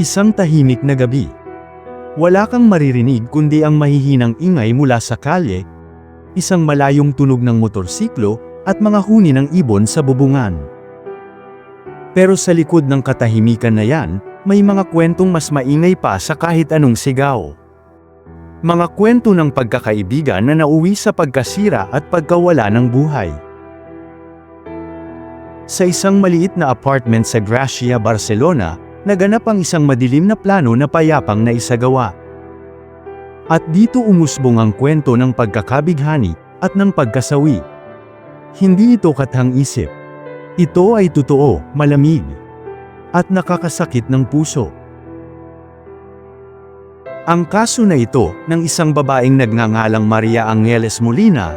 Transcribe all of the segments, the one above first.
Isang tahimik na gabi. Wala kang maririnig kundi ang mahihinang ingay mula sa kalye, isang malayong tunog ng motorsiklo, at mga huni ng ibon sa bubungan. Pero sa likod ng katahimikan na yan, may mga kwentong mas maingay pa sa kahit anong sigaw. Mga kwento ng pagkakaibigan na nauwi sa pagkasira at pagkawala ng buhay. Sa isang maliit na apartment sa Gracia, Barcelona, naganap ang isang madilim na plano na payapang na isagawa. At dito umusbong ang kwento ng pagkakabighani at ng pagkasawi. Hindi ito kathang-isip. Ito ay totoo, malamig, at nakakasakit ng puso. Ang kaso na ito ng isang babaeng nagngangalang Maria Angeles Molina,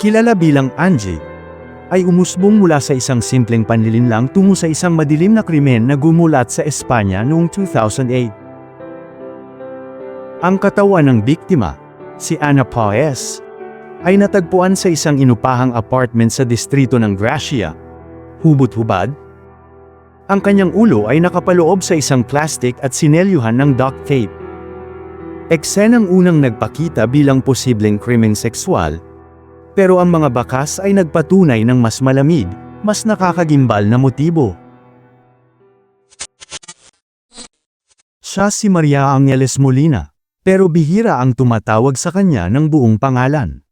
kilala bilang Angie, ay umusbong mula sa isang simpleng panlilinlang tungo sa isang madilim na krimen na gumulat sa Espanya noong 2008. Ang katawan ng biktima, si Ana Paez, ay natagpuan sa isang inupahang apartment sa distrito ng Gracia. Hubot-hubad. Ang kanyang ulo ay nakapaloob sa isang plastic at sinelyuhan ng duct tape. Eksenang unang nagpakita bilang posibleng krimeng sexual, pero ang mga bakas ay nagpatunay ng mas malamig, mas nakakagimbal na motibo. Siya si Maria Angeles Molina, pero bihira ang tumatawag sa kanya ng buong pangalan.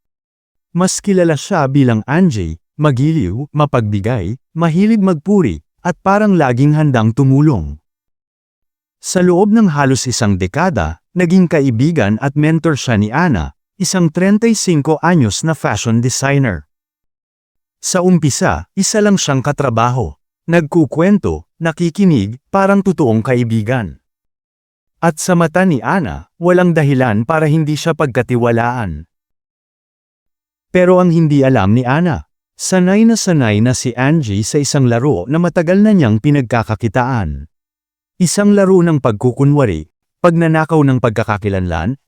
Mas kilala siya bilang Angie, magiliw, mapagbigay, mahilig magpuri, at parang laging handang tumulong. Sa loob ng halos isang dekada, naging kaibigan at mentor siya ni Ana, isang 35 anyos na fashion designer. Sa umpisa, isa lang siyang katrabaho. Nagkukwento, nakikinig, parang totoong kaibigan. At sa mata ni Ana, walang dahilan para hindi siya pagkatiwalaan. Pero ang hindi alam ni Ana, sanay na sanay na si Angie sa isang laro na matagal na niyang pinagkakakitaan. Isang laro ng pagkukunwari, pagnanakaw ng pagkakakilanlan,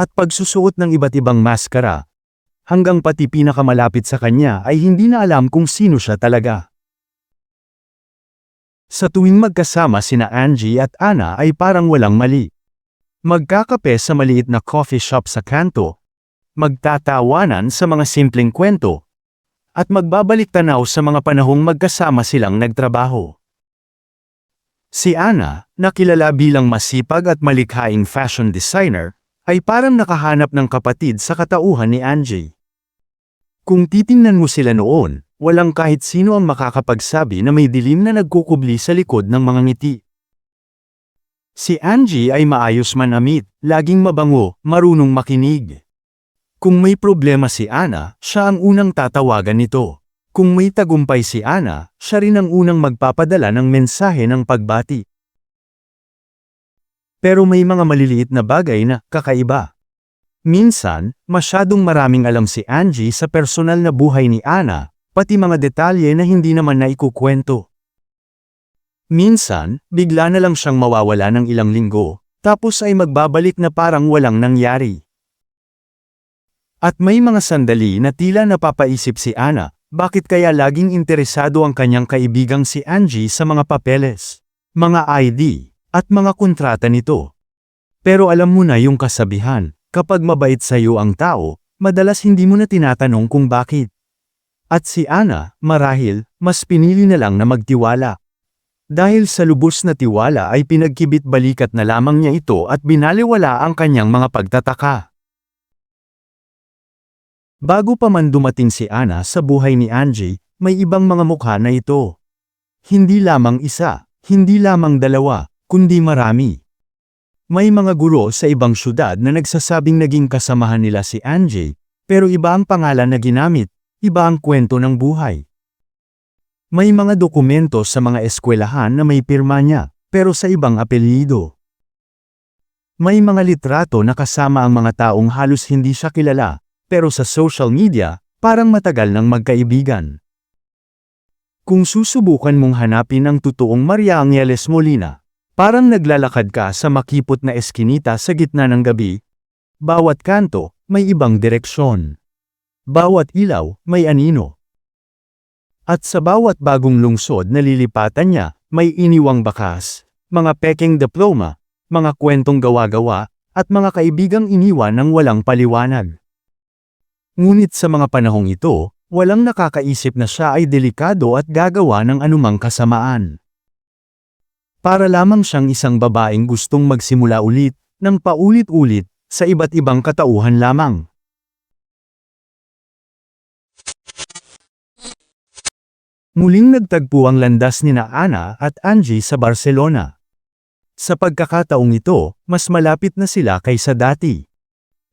at pagsusuot ng iba't ibang maskara, hanggang pati pinakamalapit sa kanya ay hindi na alam kung sino siya talaga. Sa tuwing magkasama sina Angie at Ana ay parang walang mali. Magkakape sa maliit na coffee shop sa kanto, magtatawanan sa mga simpleng kwento, at magbabalik tanaw sa mga panahong magkasama silang nagtrabaho. Si Ana, na kilala bilang masipag at malikhaing fashion designer, ay parang nakahanap ng kapatid sa katauhan ni Angie. Kung titingnan mo sila noon, walang kahit sino ang makakapagsabi na may dilim na nagkukubli sa likod ng mga ngiti. Si Angie ay maayos manamit, laging mabango, marunong makinig. Kung may problema si Ana, siya ang unang tatawagan nito. Kung may tagumpay si Ana, siya rin ang unang magpapadala ng mensahe ng pagbati. Pero may mga maliliit na bagay na kakaiba. Minsan, masyadong maraming alam si Angie sa personal na buhay ni Ana, pati mga detalye na hindi naman naikukwento. Minsan, bigla na lang siyang mawawala ng ilang linggo, tapos ay magbabalik na parang walang nangyari. At may mga sandali na tila napapaisip si Ana, bakit kaya laging interesado ang kanyang kaibigang si Angie sa mga papeles, mga ID, at mga kontrata nito. Pero alam mo na yung kasabihan, kapag mabait sa iyo ang tao, madalas hindi mo na tinatanong kung bakit. At si Ana, marahil, mas pinili na lang na magtiwala. Dahil sa lubos na tiwala ay pinagkibit balikat na lamang niya ito at binaliwala ang kanyang mga pagtataka. Bago pa man dumating si Ana sa buhay ni Angie, may ibang mga mukha na ito. Hindi lamang isa, hindi lamang dalawa, kundi marami. May mga guro sa ibang syudad na nagsasabing naging kasamahan nila si Angie, pero iba ang pangalan na ginamit, iba ang kwento ng buhay. May mga dokumento sa mga eskwelahan na may pirma niya, pero sa ibang apelyido. May mga litrato na kasama ang mga taong halos hindi siya kilala, pero sa social media, parang matagal nang magkaibigan. Kung susubukan mong hanapin ang totoong Maria Angeles Molina, parang naglalakad ka sa makipot na eskinita sa gitna ng gabi. Bawat kanto, may ibang direksyon. Bawat ilaw, may anino. At sa bawat bagong lungsod na lilipatan niya, may iniwang bakas, mga peking diploma, mga kwentong gawa-gawa, at mga kaibigang iniwan ng walang paliwanag. Ngunit sa mga panahong ito, walang nakakaisip na siya ay delikado at gagawa ng anumang kasamaan. Para lamang siyang isang babaeng gustong magsimula ulit, ng paulit-ulit, sa iba't ibang katauhan lamang. Muling nagtagpo ang landas ni na Ana at Angie sa Barcelona. Sa pagkakataong ito, mas malapit na sila kaysa dati.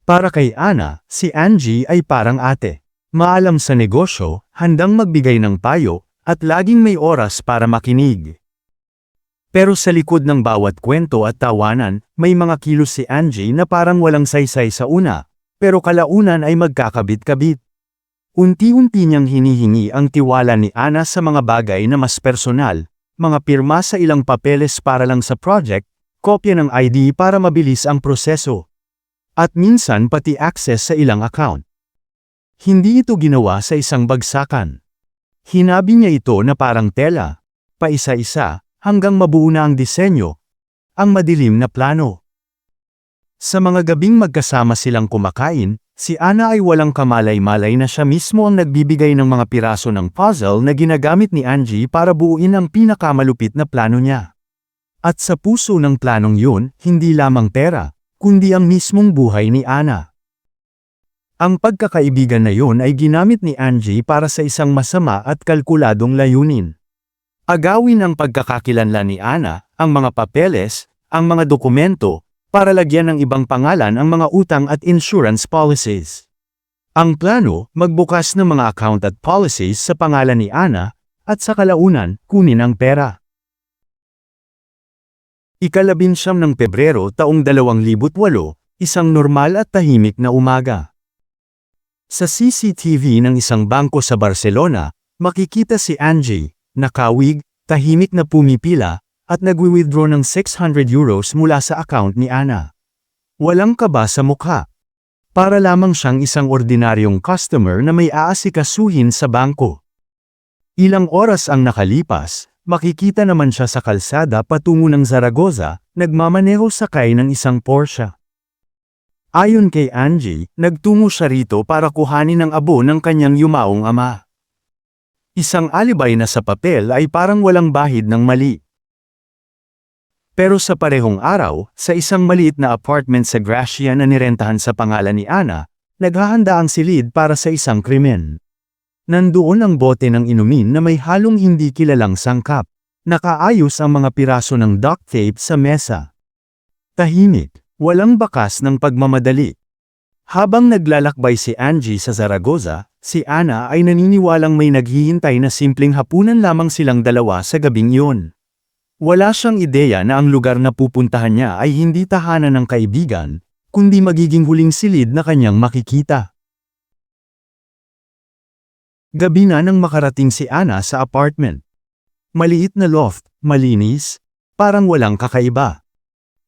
Para kay Ana, si Angie ay parang ate. Maalam sa negosyo, handang magbigay ng payo, at laging may oras para makinig. Pero sa likod ng bawat kwento at tawanan, may mga kilos si Angie na parang walang saysay sa una, pero kalaunan ay magkakabit-kabit. Unti-unti niyang hinihingi ang tiwala ni Ana sa mga bagay na mas personal, mga pirma sa ilang papeles para lang sa project, kopya ng ID para mabilis ang proseso. At minsan pati access sa ilang account. Hindi ito ginawa sa isang bagsakan. Hinabi niya ito na parang tela, paisa-isa, hanggang mabuo na ang disenyo, ang madilim na plano. Sa mga gabing magkasama silang kumakain, si Ana ay walang kamalay-malay na siya mismo ang nagbibigay ng mga piraso ng puzzle na ginagamit ni Angie para buuin ang pinakamalupit na plano niya. At sa puso ng planong yun, hindi lamang pera, kundi ang mismong buhay ni Ana. Ang pagkakaibigan na yun ay ginamit ni Angie para sa isang masama at kalkuladong layunin. Agawin ang pagkakakilanlan ni Ana, ang mga papeles, ang mga dokumento, para lagyan ng ibang pangalan ang mga utang at insurance policies. Ang plano, magbukas ng mga account at policies sa pangalan ni Ana, at sa kalaunan, kunin ang pera. Ikalabinsyam ng Pebrero taong 2008, isang normal at tahimik na umaga. Sa CCTV ng isang bangko sa Barcelona, makikita si Angie, nakawig, tahimik na pumipila, at nagwi-withdraw ng 600 euros mula sa account ni Ana. Walang kaba sa mukha. Para lamang siyang isang ordinaryong customer na may aasikasuhin sa bangko. Ilang oras ang nakalipas, makikita naman siya sa kalsada patungo ng Zaragoza, nagmamaneho sakay ng isang Porsche. Ayon kay Angie, nagtungo siya rito para kuhanin ang abo ng kanyang yumaong ama. Isang alibay na sa papel ay parang walang bahid ng mali. Pero sa parehong araw, sa isang maliit na apartment sa Gracia na nirentahan sa pangalan ni Ana, naghahanda ang silid para sa isang krimen. Nandoon ang bote ng inumin na may halong hindi kilalang sangkap. Nakaayos ang mga piraso ng duct tape sa mesa. Tahimik, walang bakas ng pagmamadali. Habang naglalakbay si Angie sa Zaragoza, si Ana ay naniniwalang may naghihintay na simpleng hapunan lamang silang dalawa sa gabing yun. Wala siyang ideya na ang lugar na pupuntahan niya ay hindi tahanan ng kaibigan, kundi magiging huling silid na kanyang makikita. Gabi na nang makarating si Ana sa apartment. Maliit na loft, malinis, parang walang kakaiba.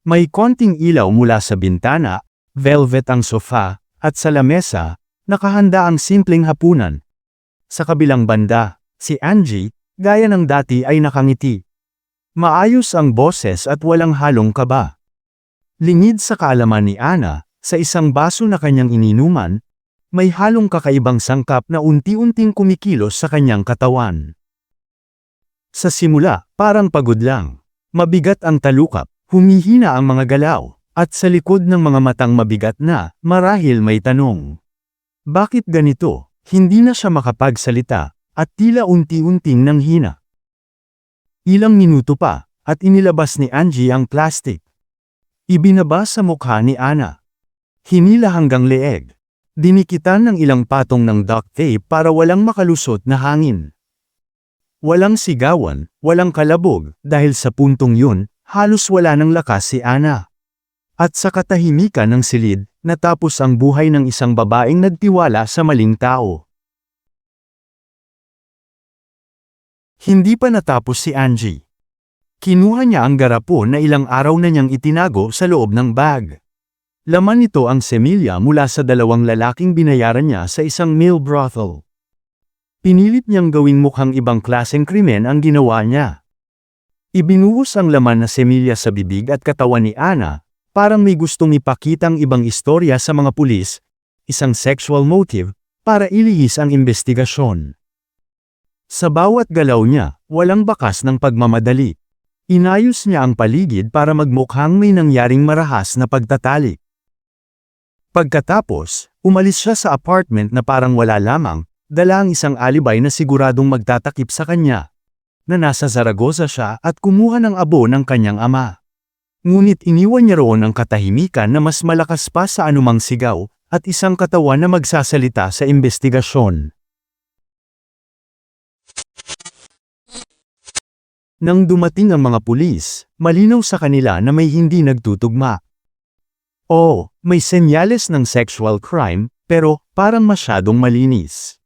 May konting ilaw mula sa bintana, velvet ang sofa, at sa lamesa, nakahanda ang simpleng hapunan. Sa kabilang banda, si Angie, gaya ng dati ay nakangiti. Maayos ang boses at walang halong kaba. Lingid sa kaalaman ni Ana, sa isang baso na kanyang ininuman, may halong kakaibang sangkap na unti-unting kumikilos sa kanyang katawan. Sa simula, parang pagod lang. Mabigat ang talukap, humihina ang mga galaw, at sa likod ng mga matang mabigat na, marahil may tanong. Bakit ganito? Hindi na siya makapagsalita, at tila unti-unting nanghina. Ilang minuto pa, at inilabas ni Angie ang plastic. Ibinaba sa mukha ni Ana. Hinila hanggang leeg. Dinikitan ng ilang patong ng duct tape para walang makalusot na hangin. Walang sigawan, walang kalabog, dahil sa puntong yun, halos wala ng lakas si Ana. At sa katahimikan ng silid, natapos ang buhay ng isang babaeng nagtiwala sa maling tao. Hindi pa natapos si Angie. Kinuha niya ang garapon na ilang araw na niyang itinago sa loob ng bag. Laman nito ang semilya mula sa dalawang lalaking binayaran niya sa isang male brothel. Pinilit niyang gawing mukhang ibang klaseng krimen ang ginawa niya. Ibinuhos ang laman na semilya sa bibig at katawan ni Ana, parang may gustong ipakitang ibang istorya sa mga pulis, isang sexual motive, para ilihis ang investigasyon. Sa bawat galaw niya, walang bakas ng pagmamadali. Inayos niya ang paligid para magmukhang may nangyaring marahas na pagtatali. Pagkatapos, umalis siya sa apartment na parang wala lamang, dala ang isang alibay na siguradong magtatakip sa kanya. Na nasa Zaragoza siya at kumuha ng abo ng kanyang ama. Ngunit iniwan niya roon ang katahimikan na mas malakas pa sa anumang sigaw, at isang katawan na magsasalita sa investigasyon. Nang dumating ang mga pulis, malinaw sa kanila na may hindi nagtutugma. Oo, may senyales ng sexual crime, pero parang masyadong malinis.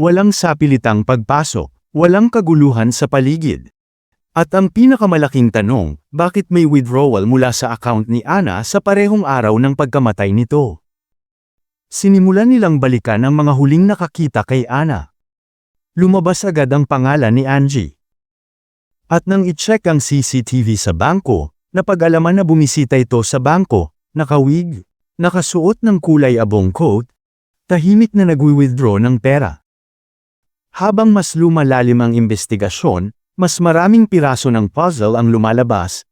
Walang sapilitang pagpasok, walang kaguluhan sa paligid. At ang pinakamalaking tanong, bakit may withdrawal mula sa account ni Ana sa parehong araw ng pagkamatay nito? Sinimulan nilang balikan ang mga huling nakakita kay Ana. Lumabas agad ang pangalan ni Angie. At nang i-check ang CCTV sa bangko, napag-alaman na bumisita ito sa bangko, nakawig, nakasuot ng kulay abong coat, tahimik na nagwi-withdraw ng pera. Habang mas lumalalim ang investigasyon, mas maraming piraso ng puzzle ang lumalabas.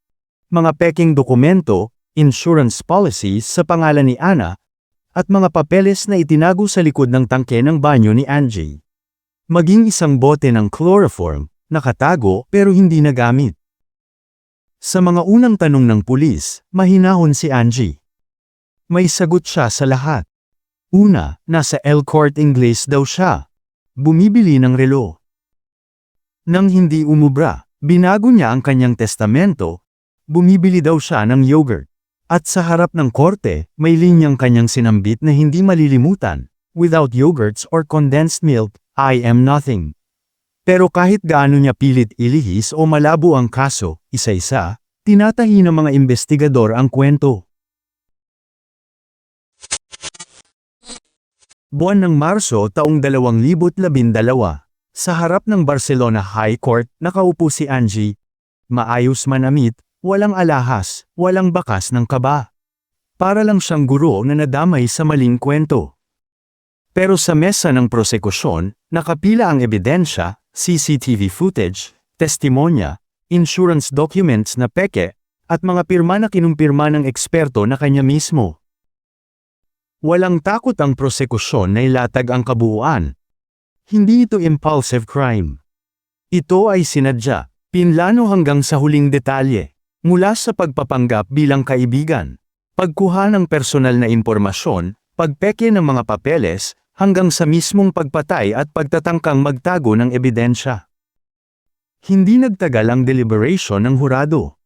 Mga peking dokumento, insurance policies sa pangalan ni Ana, at mga papeles na itinago sa likod ng tangke ng banyo ni Angie. Maging isang bote ng chloroform, nakatago pero hindi nagamit. Sa mga unang tanong ng pulis, mahinahon si Angie. May sagot siya sa lahat. Una, nasa El Corte Inglés daw siya. Bumibili ng relo. Nang hindi umubra, binago niya ang kanyang testamento, bumibili daw siya ng yogurt. At sa harap ng korte, may linyang kanyang sinambit na hindi malilimutan, without yogurts or condensed milk, I am nothing. Pero kahit gaano niya pilit ilihis o malabo ang kaso, isa-isa, tinatahi ng mga investigador ang kwento. Buwan ng Marso taong 2012, sa harap ng Barcelona High Court, nakaupo si Angie. Maayos manamit, walang alahas, walang bakas ng kaba. Para lang siyang guro na nadamay sa maling kwento. Pero sa mesa ng prosekusyon, nakapila ang ebidensya, CCTV footage, testimonya, insurance documents na peke, at mga pirma na kinumpirma ng eksperto na kanya mismo. Walang takot ang prosekusyon na ilatag ang kabuuan. Hindi ito impulsive crime. Ito ay sinadya, pinlano hanggang sa huling detalye, mula sa pagpapanggap bilang kaibigan, pagkuha ng personal na impormasyon, pagpeke ng mga papeles, hanggang sa mismong pagpatay at pagtatangkang magtago ng ebidensya. Hindi nagtagal ang deliberation ng hurado.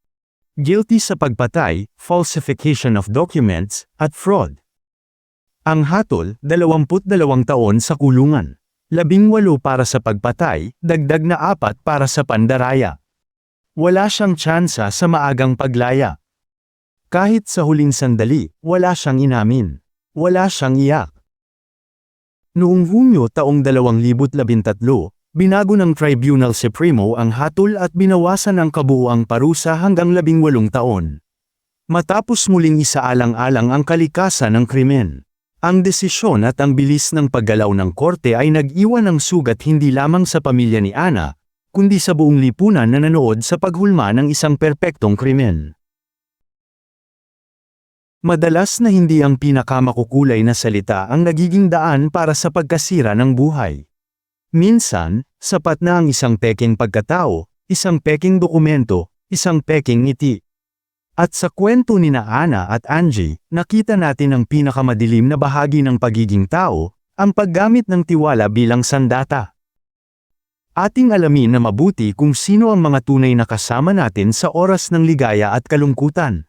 Guilty sa pagpatay, falsification of documents, at fraud. Ang hatol, 22 taon sa kulungan. 18 para sa pagpatay, dagdag na apat para sa pandaraya. Wala siyang tsansa sa maagang paglaya. Kahit sa huling sandali, wala siyang inamin. Wala siyang iyak. Noong Hunyo taong 2013, binago ng Tribunal Supremo ang hatol at binawasan ang kabuuang parusa hanggang 18 taon. Matapos muling isaalang-alang ang kalikasan ng krimen. Ang desisyon at ang bilis ng paggalaw ng korte ay nag-iwan ng sugat hindi lamang sa pamilya ni Ana, kundi sa buong lipunan na nanood sa paghulma ng isang perpektong krimen. Madalas na hindi ang pinakamakukulay na salita ang nagiging daan para sa pagkasira ng buhay. Minsan, sapat na ang isang peking pagkatao, isang peking dokumento, isang peking ngiti. At sa kwento ni na Ana at Angie, nakita natin ang pinakamadilim na bahagi ng pagiging tao, ang paggamit ng tiwala bilang sandata. Ating alamin na mabuti kung sino ang mga tunay na kasama natin sa oras ng ligaya at kalungkutan.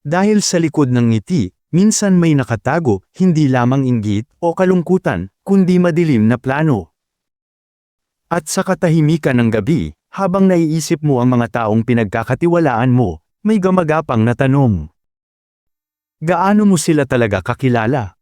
Dahil sa likod ng ngiti, minsan may nakatago, hindi lamang inggit o kalungkutan, kundi madilim na plano. At sa katahimikan ng gabi, habang naiisip mo ang mga taong pinagkakatiwalaan mo, may gamagapang na tanong. Gaano mo sila talaga kakilala?